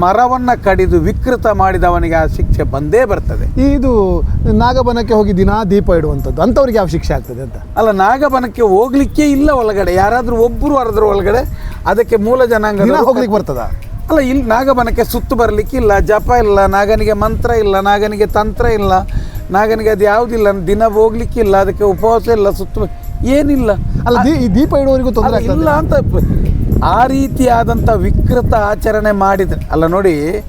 ಮರವನ್ನು ಕಡಿದು ವಿಕೃತ ಮಾಡಿದವನಿಗೆ ಆ ಶಿಕ್ಷೆ ಬಂದೇ ಬರ್ತದೆ. ಇದು ನಾಗಬನಕ್ಕೆ ಹೋಗಿ ದಿನಾ ದೀಪ ಇಡುವಂಥದ್ದು ಅಂಥವ್ರಿಗೆ ಯಾವ ಶಿಕ್ಷೆ ಆಗ್ತದೆ ಅಂತ? ಅಲ್ಲ ನಾಗಬನಕ್ಕೆ ಹೋಗ್ಲಿಕ್ಕೆ ಇಲ್ಲ ಒಳಗಡೆ ಯಾರಾದರೂ ಒಬ್ಬರು ಹರಿದ್ರು ಒಳಗಡೆ ಅದಕ್ಕೆ ಮೂಲ ಜನಾಂಗ ಹೋಗ್ಲಿಕ್ಕೆ ಬರ್ತದ? ಅಲ್ಲ ಇಲ್ಲಿ ನಾಗಬನಕ್ಕೆ ಸುತ್ತು ಬರಲಿಕ್ಕೆ ಇಲ್ಲ ಜಪ ಇಲ್ಲ ನಾಗನಿಗೆ ಮಂತ್ರ ಇಲ್ಲ ನಾಗನಿಗೆ ತಂತ್ರ ಇಲ್ಲ ನಾಗನಿಗೆ ಅದು ಯಾವುದಿಲ್ಲ ದಿನ ಹೋಗ್ಲಿಕ್ಕಿಲ್ಲ ಅದಕ್ಕೆ ಉಪವಾಸ ಇಲ್ಲ ಸುತ್ತು ಏನಿಲ್ಲ. ಅಲ್ಲ ದೀಪ ಇಡುವವರಿಗೂ ತೊಂದರೆ ಇಲ್ಲ ಅಂತ ಆ ರೀತಿಯಾದಂಥ ವಿಕೃತ ಆಚರಣೆ ಮಾಡಿದರೆ ಅಲ್ಲ ನೋಡಿ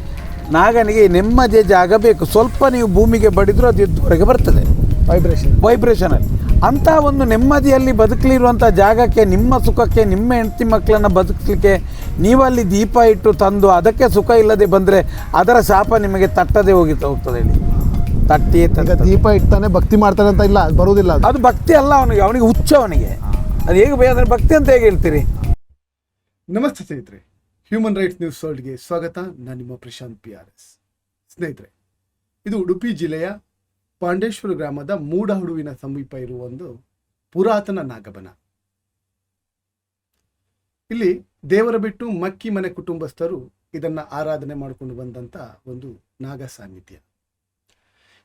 ನಾಗನಿಗೆ ನೆಮ್ಮದಿ ಜಾಗ ಬೇಕು. ಸ್ವಲ್ಪ ನೀವು ಭೂಮಿಗೆ ಬಡಿದ್ರು ಅದು ಎದ್ದುವರೆಗೆ ಬರ್ತದೆ. ವೈಬ್ರೇಷನ್ ವೈಬ್ರೇಷನಲ್ಲಿ ಅಂಥ ಒಂದು ನೆಮ್ಮದಿಯಲ್ಲಿ ಬದುಕಲಿರುವಂಥ ಜಾಗಕ್ಕೆ ನಿಮ್ಮ ಸುಖಕ್ಕೆ ನಿಮ್ಮ ಹೆಂಡತಿ ಮಕ್ಕಳನ್ನು ಬದುಕಲಿಕ್ಕೆ ನೀವಲ್ಲಿ ದೀಪ ಇಟ್ಟು ತಂದು ಅದಕ್ಕೆ ಸುಖ ಇಲ್ಲದೆ ಬಂದರೆ ಅದರ ಶಾಪ ನಿಮಗೆ ತಟ್ಟದೆ ಹೋಗಿ ಹೋಗ್ತದೆ ಹೇಳಿ. ತಟ್ಟಿ ದೀಪ ಇಟ್ಟಾನೆ ಭಕ್ತಿ ಮಾಡ್ತಾನೆ ಅಂತ ಇಲ್ಲ ಅದು ಬರುವುದಿಲ್ಲ ಅದು. ಅದು ಭಕ್ತಿ ಅಲ್ಲ ಅವನಿಗೆ ಅವನಿಗೆ ಹುಚ್ಚು ಅವನಿಗೆ. ಅದು ಹೇಗೆ ಅದರ ಭಕ್ತಿ ಅಂತ ಹೇಗೆ ಹೇಳ್ತೀರಿ? ನಮಸ್ತೆ ಸ್ನೇಹಿತರೆ. ಹ್ಯೂಮನ್ ರೈಟ್ಸ್ ನ್ಯೂಸ್ ವರ್ಲ್ಡ್ಗೆ ಸ್ವಾಗತ. ನಾನು ನಿಮ್ಮ ಪ್ರಶಾಂತ್ ಪಿ ಆರ್ ಎಸ್ ಸ್ನೇಹಿತರೆ, ಇದು ಉಡುಪಿ ಜಿಲ್ಲೆಯ ಪಾಂಡೇಶ್ವರ ಗ್ರಾಮದ ಮೂಡಹುಡುವಿನ ಸಮೀಪ ಇರುವ ಒಂದು ಪುರಾತನ ನಾಗಬನ. ಇಲ್ಲಿ ದೇವರ ಬಿಟ್ಟು ಮಕ್ಕಿ ಮನೆ ಕುಟುಂಬಸ್ಥರು ಇದನ್ನು ಆರಾಧನೆ ಮಾಡಿಕೊಂಡು ಬಂದಂತ ಒಂದು ನಾಗ ಸಾನ್ನಿಧ್ಯ.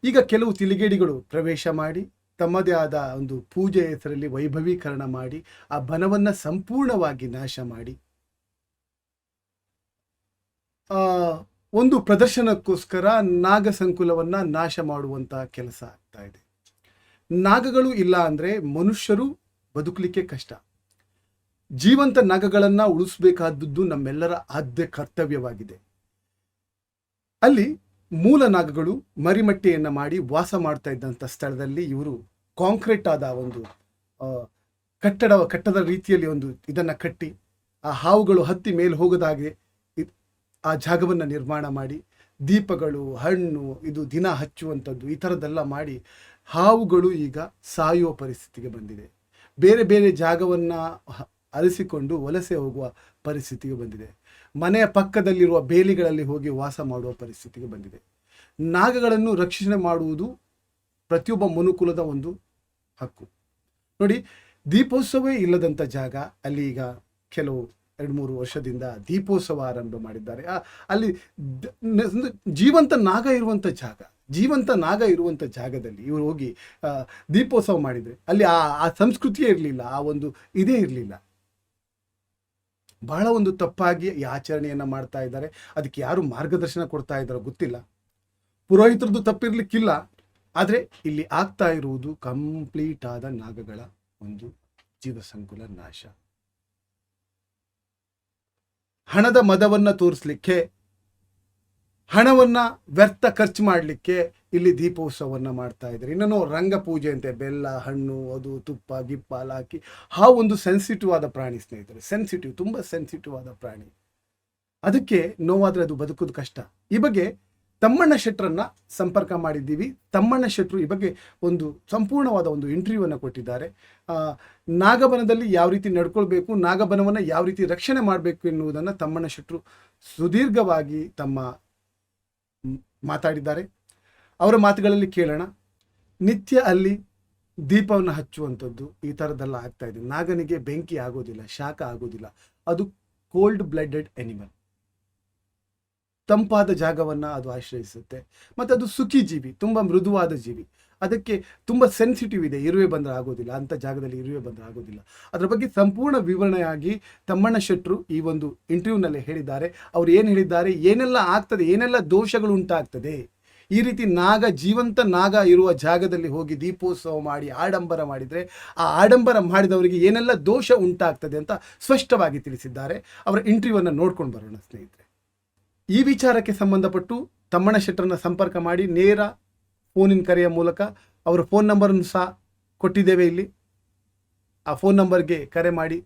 ಈಗ ಕೆಲವು ತಿಲಿಗೇಡಿಗಳು ಪ್ರವೇಶ ಮಾಡಿ, ತಮ್ಮದೇ ಆದ ಒಂದು ಪೂಜೆ ಹೆಸರಲ್ಲಿ ವೈಭವೀಕರಣ ಮಾಡಿ, ಆ ಬನವನ್ನ ಸಂಪೂರ್ಣವಾಗಿ ನಾಶ ಮಾಡಿ ಒಂದು ಪ್ರದರ್ಶನಕ್ಕೋಸ್ಕರ ನಾಗ ಸಂಕುಲವನ್ನ ನಾಶ ಮಾಡುವಂತಹ ಕೆಲಸ ಆಗ್ತಾ ಇದೆ. ನಾಗಗಳು ಇಲ್ಲ ಅಂದ್ರೆ ಮನುಷ್ಯರು ಬದುಕಲಿಕ್ಕೆ ಕಷ್ಟ. ಜೀವಂತ ನಾಗಗಳನ್ನ ಉಳಿಸಬೇಕಾದದ್ದು ನಮ್ಮೆಲ್ಲರ ಆದ್ಯ ಕರ್ತವ್ಯವಾಗಿದೆ. ಅಲ್ಲಿ ಮೂಲ ನಾಗಗಳು ಮರಿಮಟ್ಟೆಯನ್ನ ಮಾಡಿ ವಾಸ ಮಾಡ್ತಾ ಇದ್ದಂಥ ಸ್ಥಳದಲ್ಲಿ ಇವರು ಕಾಂಕ್ರೀಟ್ ಆದ ಒಂದು ಕಟ್ಟಡ ಕಟ್ಟದ ರೀತಿಯಲ್ಲಿ ಒಂದು ಇದನ್ನ ಕಟ್ಟಿ, ಆ ಹಾವುಗಳು ಹತ್ತಿ ಮೇಲೆ ಹೋಗದಾಗೆ ಆ ಜಾಗವನ್ನು ನಿರ್ಮಾಣ ಮಾಡಿ, ದೀಪಗಳು, ಹಣ್ಣು, ಇದು ದಿನ ಹಚ್ಚುವಂಥದ್ದು, ಈ ಥರದ್ದೆಲ್ಲ ಮಾಡಿ ಹಾವುಗಳು ಈಗ ಸಾಯುವ ಪರಿಸ್ಥಿತಿಗೆ ಬಂದಿದೆ. ಬೇರೆ ಬೇರೆ ಜಾಗವನ್ನು ಅರಿಸಿಕೊಂಡು ವಲಸೆ ಹೋಗುವ ಪರಿಸ್ಥಿತಿಗೆ ಬಂದಿದೆ. ಮನೆಯ ಪಕ್ಕದಲ್ಲಿರುವ ಬೇಲಿಗಳಲ್ಲಿ ಹೋಗಿ ವಾಸ ಮಾಡುವ ಪರಿಸ್ಥಿತಿಗೆ ಬಂದಿದೆ. ನಾಗಗಳನ್ನು ರಕ್ಷಣೆ ಮಾಡುವುದು ಪ್ರತಿಯೊಬ್ಬ ಮನುಕುಲದ ಒಂದು ಹಕ್ಕು. ನೋಡಿ, ದೀಪೋತ್ಸವವೇ ಇಲ್ಲದಂಥ ಜಾಗ, ಅಲ್ಲಿ ಈಗ ಕೆಲವು ಎರಡು ಮೂರು ವರ್ಷದಿಂದ ದೀಪೋತ್ಸವ ಆರಂಭ ಮಾಡಿದ್ದಾರೆ. ಅಲ್ಲಿ ಜೀವಂತ ನಾಗ ಇರುವಂಥ ಜಾಗ, ಜೀವಂತ ನಾಗ ಇರುವಂಥ ಜಾಗದಲ್ಲಿ ಇವರು ಹೋಗಿ ದೀಪೋತ್ಸವ ಮಾಡಿದರೆ ಅಲ್ಲಿ ಆ ಆ ಸಂಸ್ಕೃತಿಯೇ ಇರಲಿಲ್ಲ, ಆ ಒಂದು ಇದೇ ಇರಲಿಲ್ಲ. ಬಹಳ ಒಂದು ತಪ್ಪಾಗಿ ಈ ಆಚರಣೆಯನ್ನು ಮಾಡ್ತಾ ಇದ್ದಾರೆ. ಅದಕ್ಕೆ ಯಾರು ಮಾರ್ಗದರ್ಶನ ಕೊಡ್ತಾ ಇದ್ದಾರೋ ಗೊತ್ತಿಲ್ಲ. ಪುರೋಹಿತರದ್ದು ತಪ್ಪಿರ್ಲಿಕ್ಕಿಲ್ಲ. ಆದರೆ ಇಲ್ಲಿ ಆಗ್ತಾ ಇರುವುದು ಕಂಪ್ಲೀಟ್ ಆದ ನಾಗಗಳ ಒಂದು ಜೀವ ಸಂಕುಲ ನಾಶ. ಹಣದ ಮದವನ್ನು ತೋರಿಸ್ಲಿಕ್ಕೆ, ಹಣವನ್ನು ವ್ಯರ್ಥ ಖರ್ಚು ಮಾಡಲಿಕ್ಕೆ ಇಲ್ಲಿ ದೀಪೋತ್ಸವವನ್ನು ಮಾಡ್ತಾ ಇದ್ದಾರೆ. ಇನ್ನೂ ರಂಗ ಪೂಜೆ ಅಂತೆ, ಬೆಲ್ಲ, ಹಣ್ಣು, ಅದು, ತುಪ್ಪ, ಗಿಪ್ಪ ಹಾಕಿ ಹಾವು ಒಂದು ಸೆನ್ಸಿಟಿವ್ ಆದ ಪ್ರಾಣಿ ಸ್ನೇಹಿತರೆ ಸೆನ್ಸಿಟಿವ್ ತುಂಬ ಸೆನ್ಸಿಟಿವ್ ಆದ ಪ್ರಾಣಿ. ಅದಕ್ಕೆ ನೋವಾದರೆ ಅದು ಬದುಕೋದು ಕಷ್ಟ. ಈ ಬಗ್ಗೆ ತಮ್ಮಣ್ಣ ಶೆಟ್ರನ್ನ ಸಂಪರ್ಕ ಮಾಡಿದ್ದೀವಿ. ತಮ್ಮಣ್ಣ ಶೆಟ್ರು ಈ ಬಗ್ಗೆ ಒಂದು ಸಂಪೂರ್ಣವಾದ ಒಂದು ಇಂಟರ್ವ್ಯೂವನ್ನು ಕೊಟ್ಟಿದ್ದಾರೆ. ನಾಗಬನದಲ್ಲಿ ಯಾವ ರೀತಿ ನಡ್ಕೊಳ್ಬೇಕು, ನಾಗಬನವನ್ನು ಯಾವ ರೀತಿ ರಕ್ಷಣೆ ಮಾಡಬೇಕು ಎನ್ನುವುದನ್ನು ತಮ್ಮಣ್ಣ ಶೆಟ್ರು ಸುದೀರ್ಘವಾಗಿ ತಮ್ಮ ಮಾತಾಡಿದ್ದಾರೆ. ಅವರ ಮಾತುಗಳಲ್ಲಿ ಕೇಳೋಣ. ನಿತ್ಯ ಅಲ್ಲಿ ದೀಪವನ್ನು ಹಚ್ಚುವಂಥದ್ದು ಈ ಥರದ್ದೆಲ್ಲ ಆಗ್ತಾ ಇದೆ. ನಾಗನಿಗೆ ಬೆಂಕಿ ಆಗೋದಿಲ್ಲ, ಶಾಖ ಆಗೋದಿಲ್ಲ. ಅದು ಕೋಲ್ಡ್ ಬ್ಲಡೆಡ್ ಎನಿಮಲ್ ತಂಪಾದ ಜಾಗವನ್ನು ಅದು ಆಶ್ರಯಿಸುತ್ತೆ. ಮತ್ತು ಅದು ಸುಖಿ ಜೀವಿ, ತುಂಬ ಮೃದುವಾದ ಜೀವಿ. ಅದಕ್ಕೆ ತುಂಬ ಸೆನ್ಸಿಟಿವ್ ಇದೆ, ಇರುವೆ ಬಂದರೆ ಆಗೋದಿಲ್ಲ ಅಂಥ ಜಾಗದಲ್ಲಿ ಇರುವೆ ಬಂದರೆ ಆಗೋದಿಲ್ಲ. ಅದರ ಬಗ್ಗೆ ಸಂಪೂರ್ಣ ವಿವರಣೆಯಾಗಿ ತಮ್ಮಣ್ಣ ಶೆಟ್ರು ಈ ಒಂದು ಇಂಟರ್ವ್ಯೂನಲ್ಲಿ ಹೇಳಿದ್ದಾರೆ. ಅವ್ರು ಏನು ಹೇಳಿದ್ದಾರೆ, ಏನೆಲ್ಲ ಆಗ್ತದೆ, ಏನೆಲ್ಲ ದೋಷಗಳು ಉಂಟಾಗ್ತದೆ? ಈ ರೀತಿ ನಾಗ, ಜೀವಂತ ನಾಗ ಇರುವ ಜಾಗದಲ್ಲಿ ಹೋಗಿ ದೀಪೋತ್ಸವ ಮಾಡಿ, ಆಡಂಬರ ಮಾಡಿದರೆ, ಆ ಆಡಂಬರ ಮಾಡಿದವರಿಗೆ ಏನೆಲ್ಲ ದೋಷ ಉಂಟಾಗ್ತದೆ ಅಂತ ಸ್ಪಷ್ಟವಾಗಿ ತಿಳಿಸಿದ್ದಾರೆ. ಅವರ ಇಂಟರ್ವ್ಯೂವನ್ನು ನೋಡ್ಕೊಂಡು ಬರೋಣ ಸ್ನೇಹಿತರೆ. ಈ ವಿಚಾರಕ್ಕೆ ಸಂಬಂಧಪಟ್ಟು ತಮ್ಮಣ್ಣ ಶೆಟ್ಟರನ್ನ ಸಂಪರ್ಕ ಮಾಡಿ ನೇರ ಫೋನಿನ ಕರೆಯ ಮೂಲಕ ಅವರ ಫೋನ್ ನಂಬರನ್ನು ಸಹ ಕೊಟ್ಟಿದ್ದೇವೆ ಇಲ್ಲಿ. ಆ ಫೋನ್ ನಂಬರ್ಗೆ ಕರೆ ಮಾಡಿ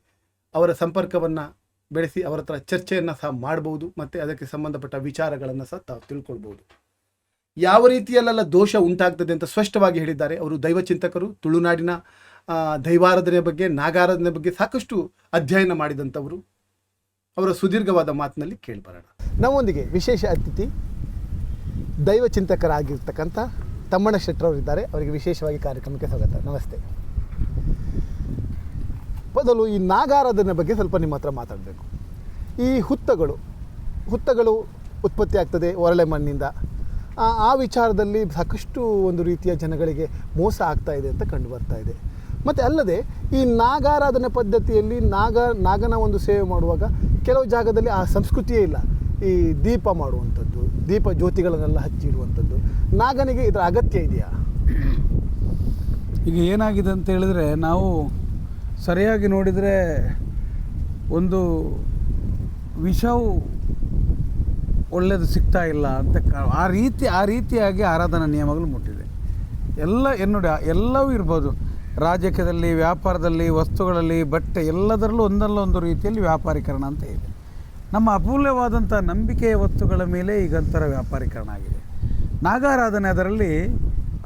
ಅವರ ಸಂಪರ್ಕವನ್ನು ಬೆಳೆಸಿ ಅವರ ಹತ್ರ ಚರ್ಚೆಯನ್ನು ಸಹ ಮಾಡ್ಬೋದು ಮತ್ತು ಅದಕ್ಕೆ ಸಂಬಂಧಪಟ್ಟ ವಿಚಾರಗಳನ್ನು ಸಹ ತಾವು ತಿಳ್ಕೊಳ್ಬೋದು. ಯಾವ ರೀತಿಯಲ್ಲೆಲ್ಲ ದೋಷ ಉಂಟಾಗ್ತದೆ ಅಂತ ಸ್ಪಷ್ಟವಾಗಿ ಹೇಳಿದ್ದಾರೆ. ಅವರು ದೈವಚಿಂತಕರು ತುಳುನಾಡಿನ ದೈವಾರಾಧನೆ ಬಗ್ಗೆ, ನಾಗಾರಾಧನೆ ಬಗ್ಗೆ ಸಾಕಷ್ಟು ಅಧ್ಯಯನ ಮಾಡಿದಂಥವರು. ಅವರ ಸುದೀರ್ಘವಾದ ಮಾತಿನಲ್ಲಿ ಕೇಳಿಬರೋಣ. ನಮ್ಮೊಂದಿಗೆ ವಿಶೇಷ ಅತಿಥಿ, ದೈವ ಚಿಂತಕರಾಗಿರ್ತಕ್ಕಂಥ ತಮ್ಮಣ್ಣ ಶೆಟ್ಟರವರಿದ್ದಾರೆ ಅವರಿಗೆ ವಿಶೇಷವಾಗಿ ಕಾರ್ಯಕ್ರಮಕ್ಕೆ ಸ್ವಾಗತ. ನಮಸ್ತೆ. ಮೊದಲು ಈ ನಾಗಾರಾಧನೆ ಬಗ್ಗೆ ಸ್ವಲ್ಪ ನಿಮ್ಮ ಹತ್ರ ಮಾತಾಡಬೇಕು. ಈ ಹುತ್ತಗಳು ಹುತ್ತಗಳು ಉತ್ಪತ್ತಿ ಆಗ್ತದೆ ಒರಳೆ ಮಣ್ಣಿಂದ. ಆ ವಿಚಾರದಲ್ಲಿ ಸಾಕಷ್ಟು ಒಂದು ರೀತಿಯ ಜನಗಳಿಗೆ ಮೋಸ ಆಗ್ತಾ ಇದೆ ಅಂತ ಕಂಡು ಬರ್ತಾ ಇದೆ. ಮತ್ತು ಅಲ್ಲದೆ ಈ ನಾಗಾರಾಧನೆ ಪದ್ಧತಿಯಲ್ಲಿ ನಾಗ, ನಾಗನ ಒಂದು ಸೇವೆ ಮಾಡುವಾಗ ಕೆಲವು ಜಾಗದಲ್ಲಿ ಆ ಸಂಸ್ಕೃತಿಯೇ ಇಲ್ಲ. ಈ ದೀಪ ಮಾಡುವಂಥದ್ದು, ದೀಪ ಜ್ಯೋತಿಗಳನ್ನೆಲ್ಲ ಹಚ್ಚಿಡುವಂಥದ್ದು ನಾಗನಿಗೆ ಇದರ ಅಗತ್ಯ ಇದೆಯಾ? ಈಗ ಏನಾಗಿದೆ ಅಂತ ಹೇಳಿದರೆ ನಾವು ಸರಿಯಾಗಿ ನೋಡಿದರೆ ಒಂದು ವಿಷವು ಒಳ್ಳೆಯದು ಸಿಗ್ತಾ ಇಲ್ಲ ಅಂತ ಆ ರೀತಿ, ಆ ರೀತಿಯಾಗಿ ಆರಾಧನಾ ನಿಯಮಗಳು ಮುಟ್ಟಿದೆ. ಎಲ್ಲ ಏನು ನೋಡಿ ಎಲ್ಲವೂ ಇರ್ಬೋದು. ರಾಜಕೀಯದಲ್ಲಿ, ವ್ಯಾಪಾರದಲ್ಲಿ, ವಸ್ತುಗಳಲ್ಲಿ, ಬಟ್ಟೆ ಎಲ್ಲದರಲ್ಲೂ ಒಂದಲ್ಲ ಒಂದು ರೀತಿಯಲ್ಲಿ ವ್ಯಾಪಾರೀಕರಣ ಅಂತ ಇದೆ. ನಮ್ಮ ಅಮೂಲ್ಯವಾದಂಥ ನಂಬಿಕೆಯ ವಸ್ತುಗಳ ಮೇಲೆ ಈಗಂತರ ವ್ಯಾಪಾರೀಕರಣ ಆಗಿದೆ. ನಾಗಾರಾಧನೆ ಅದರಲ್ಲಿ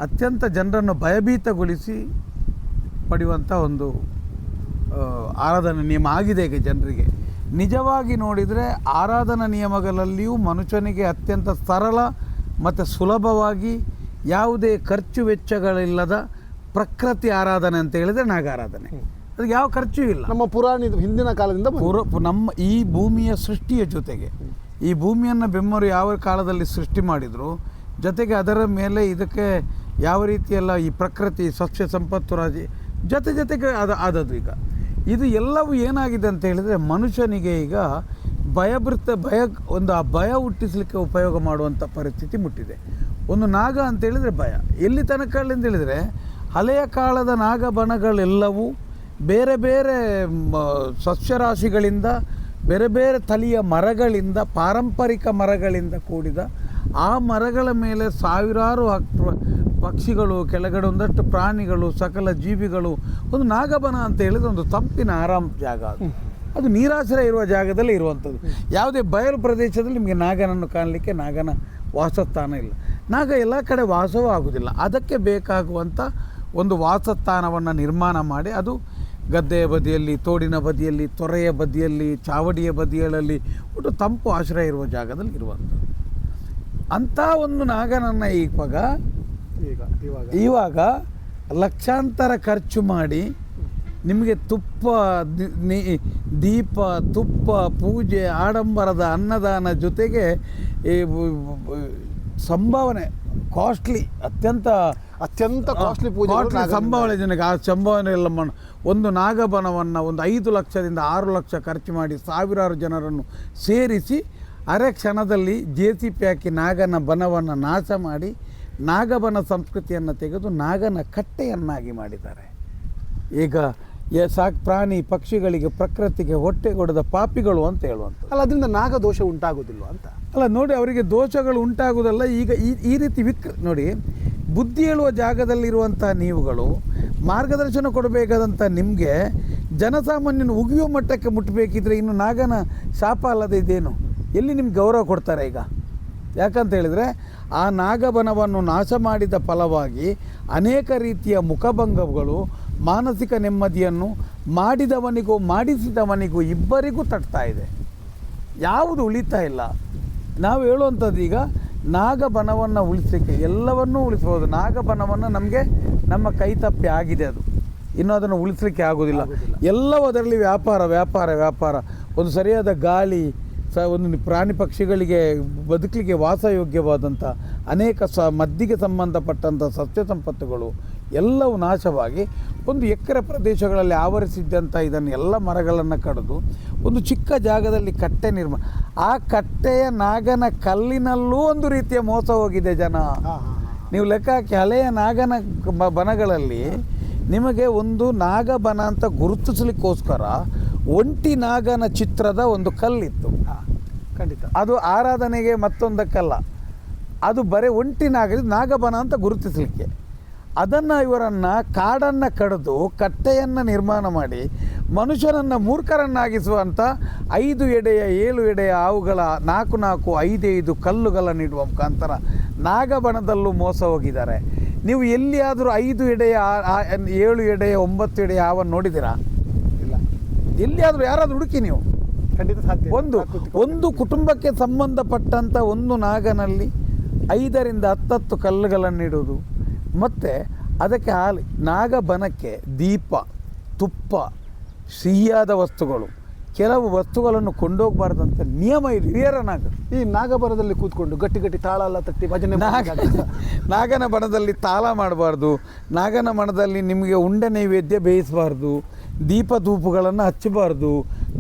ಅತ್ಯಂತ ಜನರನ್ನು ಭಯಭೀತಗೊಳಿಸಿ ಪಡೆಯುವಂಥ ಒಂದು ಆರಾಧನಾ ನಿಯಮ ಆಗಿದೆ ಈಗ ಜನರಿಗೆ. ನಿಜವಾಗಿ ನೋಡಿದರೆ ಆರಾಧನಾ ನಿಯಮಗಳಲ್ಲಿಯೂ ಮನುಷ್ಯನಿಗೆ ಅತ್ಯಂತ ಸರಳ ಮತ್ತು ಸುಲಭವಾಗಿ ಯಾವುದೇ ಖರ್ಚು ವೆಚ್ಚಗಳಿಲ್ಲದ ಪ್ರಕೃತಿ ಆರಾಧನೆ ಅಂತ ನಾಗ ನಾಗಾರಾಧನೆ ಅದಕ್ಕೆ ಯಾವ ಖರ್ಚು ಇಲ್ಲ. ನಮ್ಮ ಪುರಾಣ ಹಿಂದಿನ ಕಾಲದಿಂದ. ನಮ್ಮ ಈ ಭೂಮಿಯ ಸೃಷ್ಟಿಯ ಜೊತೆಗೆ ಈ ಭೂಮಿಯನ್ನು ಬೆಮ್ಮರು ಯಾವ ಕಾಲದಲ್ಲಿ ಸೃಷ್ಟಿ ಮಾಡಿದ್ರು ಜೊತೆಗೆ ಅದರ ಮೇಲೆ ಇದಕ್ಕೆ ಯಾವ ರೀತಿಯೆಲ್ಲ ಈ ಪ್ರಕೃತಿ ಸಸ್ಯ ಸಂಪತ್ತು ರಾಜಿ ಜೊತೆ ಜೊತೆಗೆ ಅದು ಆದದ್ದು ಈಗ. ಇದು ಎಲ್ಲವೂ ಏನಾಗಿದೆ ಅಂತ ಹೇಳಿದರೆ ಮನುಷ್ಯನಿಗೆ ಈಗ ಭಯಭೃತ ಭಯ ಒಂದು ಆ ಭಯ ಹುಟ್ಟಿಸಲಿಕ್ಕೆ ಉಪಯೋಗ ಮಾಡುವಂಥ ಪರಿಸ್ಥಿತಿ ಮುಟ್ಟಿದೆ. ಒಂದು ನಾಗ ಅಂತ ಹೇಳಿದರೆ ಭಯ. ಎಲ್ಲಿ ತನಕ ಅಂತ ಹೇಳಿದರೆ ಹಳೆಯ ಕಾಲದ ನಾಗಬಣಗಳೆಲ್ಲವೂ ಬೇರೆ ಬೇರೆ ಸಸ್ಯರಾಶಿಗಳಿಂದ ಬೇರೆ ಬೇರೆ ತಳಿಯ ಮರಗಳಿಂದ ಪಾರಂಪರಿಕ ಮರಗಳಿಂದ ಕೂಡಿದ ಆ ಮರಗಳ ಮೇಲೆ ಸಾವಿರಾರು ಪಕ್ಷಿಗಳು ಕೆಳಗಡೆ ಒಂದಷ್ಟು ಪ್ರಾಣಿಗಳು ಸಕಲ ಜೀವಿಗಳು ಒಂದು ನಾಗಬನ ಅಂತ ಹೇಳಿದ್ರೆ ಒಂದು ತಂಪಿನ ಆರಾಮ್ ಜಾಗ ಅದು. ಅದು ನೀರಾಶ್ರಯ ಇರುವ ಜಾಗದಲ್ಲಿ ಇರುವಂಥದ್ದು. ಯಾವುದೇ ಬಯಲು ಪ್ರದೇಶದಲ್ಲಿ ನಿಮಗೆ ನಾಗನನ್ನು ಕಾಣಲಿಕ್ಕೆ ನಾಗನ ವಾಸಸ್ಥಾನ ಇಲ್ಲ. ನಾಗ ಎಲ್ಲ ಕಡೆ ವಾಸವೂ ಆಗುವುದಿಲ್ಲ ಅದಕ್ಕೆ ಬೇಕಾಗುವಂಥ ಒಂದು ವಾಸಸ್ಥಾನವನ್ನು ನಿರ್ಮಾಣ ಮಾಡಿ ಅದು ಗದ್ದೆಯ ಬದಿಯಲ್ಲಿ ತೋಡಿನ ಬದಿಯಲ್ಲಿ ತೊರೆಯ ಬದಿಯಲ್ಲಿ ಚಾವಡಿಯ ಬದಿಗಳಲ್ಲಿ ಒಟ್ಟು ತಂಪು ಆಶ್ರಯ ಇರುವ ಜಾಗದಲ್ಲಿ ಇರುವಂಥದ್ದು. ಅಂಥ ಒಂದು ನಾಗನನ್ನು ಇವಾಗ ಈಗ ಇವಾಗ. ಲಕ್ಷಾಂತರ ಖರ್ಚು ಮಾಡಿ ನಿಮಗೆ ತುಪ್ಪ ದೀಪ ತುಪ್ಪ ಪೂಜೆ ಆಡಂಬರದ ಅನ್ನದಾನ ಜೊತೆಗೆ ಈ ಸಂಭಾವನೆ ಕಾಸ್ಟ್ಲಿ ಅತ್ಯಂತ ಅತ್ಯಂತ ಕಾಸ್ಟ್ಲಿ ಪೂಜೆ ಸಂಭಾವನೆ ಜನಕ್ಕೆ ಆ ಸಂಭಾವನೆ ಎಲ್ಲ ಒಂದು ನಾಗಬನವನ್ನು ಒಂದು ಐದು ಲಕ್ಷದಿಂದ ಆರು ಲಕ್ಷ ಖರ್ಚು ಮಾಡಿ ಸಾವಿರಾರು ಜನರನ್ನು ಸೇರಿಸಿ ಅರೆ ಕ್ಷಣದಲ್ಲಿ ಜೆ ಸಿ ಪಿ ಹಾಕಿ ನಾಗನ ಬನವನ್ನು ನಾಶ ಮಾಡಿ ನಾಗಬನ ಸಂಸ್ಕೃತಿಯನ್ನು ತೆಗೆದು ನಾಗನ ಕಟ್ಟೆಯನ್ನಾಗಿ ಮಾಡಿದ್ದಾರೆ. ಈಗ ಸಾಕ್ ಪ್ರಾಣಿ ಪಕ್ಷಿಗಳಿಗೆ ಪ್ರಕೃತಿಗೆ ಹೊಟ್ಟೆ ಕೊಡದ ಪಾಪಿಗಳು ಅಂತ ಹೇಳುವಂಥ ಅಲ್ಲ ಅದರಿಂದ ನಾಗ ದೋಷ ಉಂಟಾಗೋದಿಲ್ಲ ಅಂತ? ಅಲ್ಲ ನೋಡಿ ಅವರಿಗೆ ದೋಷಗಳು ಉಂಟಾಗೋದಲ್ಲ ಈಗ ಈ ಈ ರೀತಿ ವಿಕ್ ನೋಡಿ ಬುದ್ಧಿ ಹೇಳುವ ಜಾಗದಲ್ಲಿರುವಂಥ ನೀವುಗಳು, ಮಾರ್ಗದರ್ಶನ ಕೊಡಬೇಕಾದಂಥ ನಿಮಗೆ ಜನಸಾಮಾನ್ಯನ ಉಗಿಯೋ ಮಟ್ಟಕ್ಕೆ ಮುಟ್ಟಬೇಕಿದ್ರೆ ಇನ್ನು ನಾಗನ ಶಾಪ ಅಲ್ಲದೆ ಇದೇನು? ಎಲ್ಲಿ ನಿಮ್ಗೆ ಗೌರವ ಕೊಡ್ತಾರೆ ಈಗ? ಯಾಕಂತ ಹೇಳಿದರೆ, ಆ ನಾಗಬನವನ್ನು ನಾಶ ಮಾಡಿದ ಫಲವಾಗಿ ಅನೇಕ ರೀತಿಯ ಮುಖಭಂಗಗಳು, ಮಾನಸಿಕ ನೆಮ್ಮದಿಯನ್ನು ಮಾಡಿದವನಿಗೂ, ಮಾಡಿಸಿದವನಿಗೂ ಇಬ್ಬರಿಗೂ ತಟ್ತಾ ಇದೆ. ಯಾವುದು ಉಳಿತಾ ಇಲ್ಲ. ನಾವು ಹೇಳುವಂಥದ್ದು ಈಗ ನಾಗಬನವನ್ನು ಉಳಿಸಲಿಕ್ಕೆ ಎಲ್ಲವನ್ನೂ ಉಳಿಸ್ಬೋದು. ನಾಗಬನವನ್ನು ನಮಗೆ ನಮ್ಮ ಕೈತಪ್ಪಿ ಆಗಿದೆ ಅದು. ಇನ್ನೂ ಅದನ್ನು ಉಳಿಸಲಿಕ್ಕೆ ಆಗೋದಿಲ್ಲ. ಎಲ್ಲವೂ ಅದರಲ್ಲಿ ವ್ಯಾಪಾರ ವ್ಯಾಪಾರ ವ್ಯಾಪಾರ. ಒಂದು ಸರಿಯಾದ ಗಾಳಿ ಸ ಒಂದು ಪ್ರಾಣಿ ಪಕ್ಷಿಗಳಿಗೆ ಬದುಕಲಿಕ್ಕೆ ವಾಸಯೋಗ್ಯವಾದಂಥ ಅನೇಕ ಸ ಮದ್ದಿಗೆ ಸಂಬಂಧಪಟ್ಟಂಥ ಸಸ್ಯ ಸಂಪತ್ತುಗಳು ಎಲ್ಲವೂ ನಾಶವಾಗಿ ಒಂದು ಎಕರೆ ಪ್ರದೇಶಗಳಲ್ಲಿ ಆವರಿಸಿದ್ದಂಥ ಇದನ್ನು ಎಲ್ಲ ಮರಗಳನ್ನು ಕಡಿದು ಒಂದು ಚಿಕ್ಕ ಜಾಗದಲ್ಲಿ ಕಟ್ಟೆ ನಿರ್ಮಾಣ ಆ ಕಟ್ಟೆಯ ನಾಗನ ಕಲ್ಲಿನಲ್ಲೂ ಒಂದು ರೀತಿಯ ಮೋಸ ಹೋಗಿದೆ ಜನ. ನೀವು ಲೆಕ್ಕ ಹಾಕಿ ಹಳೆಯ ನಾಗನ ಬ- ಬನಗಳಲ್ಲಿ ನಿಮಗೆ ಒಂದು ನಾಗಬನ ಅಂತ ಗುರುತಿಸಲಿಕ್ಕೋಸ್ಕರ ಒಂಟಿ ನಾಗನ ಚಿತ್ರದ ಒಂದು ಕಲ್ಲಿತ್ತು. ಖಂಡಿತ. ಅದು ಆರಾಧನೆಗೆ ಮತ್ತೊಂದಕ್ಕಲ್ಲ. ಅದು ಬರೀ ಒಂಟಿ ನಾಗ ನಾಗಬನ ಅಂತ ಗುರುತಿಸಲಿಕ್ಕೆ. ಅದನ್ನು ಇವರನ್ನು ಕಾಡನ್ನು ಕಡಿದು ಕಟ್ಟೆಯನ್ನು ನಿರ್ಮಾಣ ಮಾಡಿ ಮನುಷ್ಯನನ್ನು ಮೂರ್ಖರನ್ನಾಗಿಸುವಂಥ ಐದು ಎಡೆಯ ಏಳು ಎಡೆಯ ಹಾವುಗಳ ನಾಲ್ಕು ನಾಲ್ಕು ಐದೈದು ಕಲ್ಲುಗಳನ್ನಿಡುವ ಮುಖಾಂತರ ನಾಗಬಣದಲ್ಲೂ ಮೋಸ ಹೋಗಿದ್ದಾರೆ. ನೀವು ಎಲ್ಲಿಯಾದರೂ ಐದು ಎಡೆಯ ಏಳು ಎಡೆಯ ಒಂಬತ್ತು ಎಡೆಯ ಹಾವನ್ನು ನೋಡಿದ್ದೀರಾ? ಇಲ್ಲ. ಎಲ್ಲಿಯಾದರೂ ಯಾರಾದರೂ ಹುಡುಕಿ ನೀವು. ಖಂಡಿತ ಸಾಧ್ಯ ಒಂದು ಒಂದು ಕುಟುಂಬಕ್ಕೆ ಸಂಬಂಧಪಟ್ಟಂಥ ಒಂದು ನಾಗನಲ್ಲಿ ಐದರಿಂದ ಹತ್ತತ್ತು ಕಲ್ಲುಗಳನ್ನಿಡುವುದು ಮತ್ತು ಅದಕ್ಕೆ ಹಾಲು ನಾಗಬನಕ್ಕೆ ದೀಪ ತುಪ್ಪ ಸಿಹಿಯಾದ ವಸ್ತುಗಳು. ಕೆಲವು ವಸ್ತುಗಳನ್ನು ಕೊಂಡೋಗಬಾರ್ದಂತ ನಿಯಮ ಇದೆ. ಹಿರಿಯರ ನಾಗ. ಈ ನಾಗಬನದಲ್ಲಿ ಕೂತ್ಕೊಂಡು ಗಟ್ಟಿ ಗಟ್ಟಿ ತಾಳ ಎಲ್ಲ ತಟ್ಟಿ ಭಜನೆ ನಾಗ? ನಾಗನ ಬಣದಲ್ಲಿ ತಾಳ ಮಾಡಬಾರ್ದು. ನಾಗನ ಬಣದಲ್ಲಿ ನಿಮಗೆ ಉಂಡೆ ನೈವೇದ್ಯ ಬೇಯಿಸಬಾರ್ದು. ದೀಪ ಧೂಪಗಳನ್ನು ಹಚ್ಚಬಾರ್ದು.